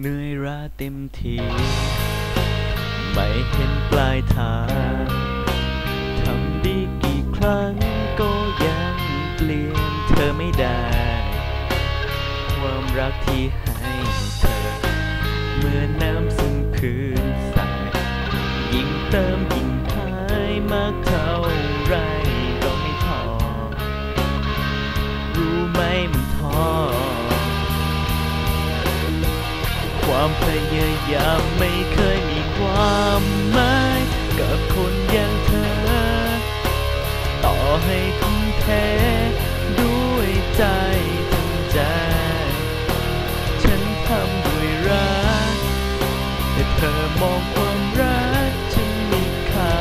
เหนื่อยราเต็มทีไม่เห็นปลายทางทำดีกี่ครั้งก็ยังเปลี่ยนเธอไม่ได้ ความรักที่ให้เธอเมื่อน้ำซึมคืนสายยิ่งเติมยิ่งหายมากเท่าไร ความพยายามไม่เคยมีความหมายกับคนอย่างเธอ ต่อให้ทุ่มเทด้วยใจทั้งใจ ฉันทำด้วยรักแต่เธอมองความรักฉันมีค่า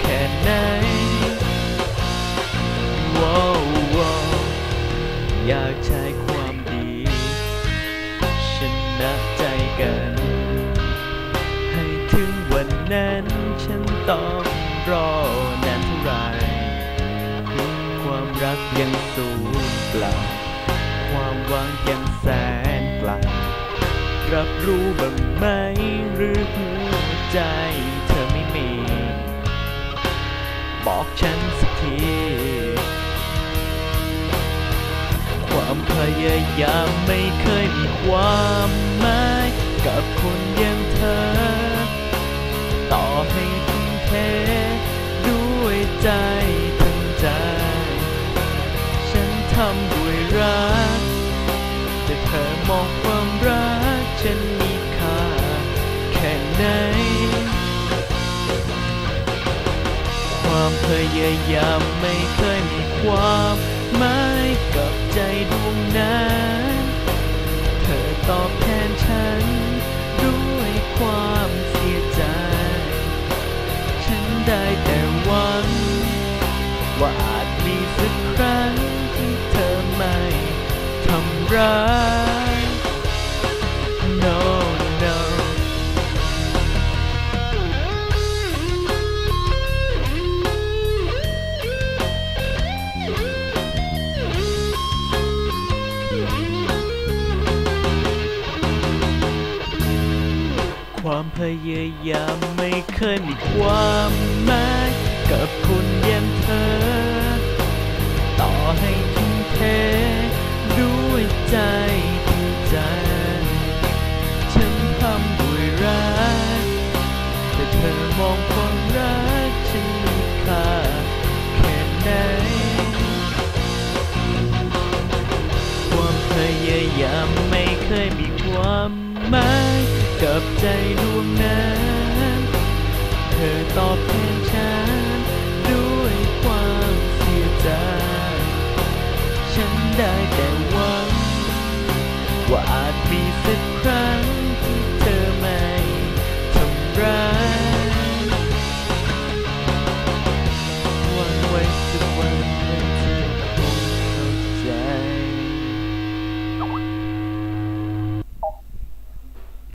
แค่ไหนว้าวอยากใช้ความดี ชนะ กัน ให้ถึงวันนั้นฉันต้องรอนานเท่าไรความรักยังสูญเปล่า ความหวังยังแสนไกลรับรู้บ้างไหมหรือหัวใจเธอไม่มี บอกฉันสักทีความพยายามไม่เคยมีความหมาย กับคนอย่างเธอ ต่อให้ทุ่มเทด้วยใจทั้งใจ ฉันทำด้วยรัก แต่เธอมองความรักฉันมีค่าแค่ไหน ความพยายามไม่เคยมีความหมายกับใจดวงนั้น ได้แต่หวัง ว่าอาจมีสักครั้งที่เธอไม่ทำร้าย ความพยายามไม่เคยมีความหมายกับคนอย่างเธอ ต่อให้ทุ่มเทด้วยใจทั้ใจ ฉันทำด้วยรัก แต่เธอมองความรักฉันมีค่าแค่ไหน ความพยายามไม่เคยมีความหมาย กับใจดวงนั้น เธอตอบแทนฉัน ด้วยความเสียใจ ฉันได้แต่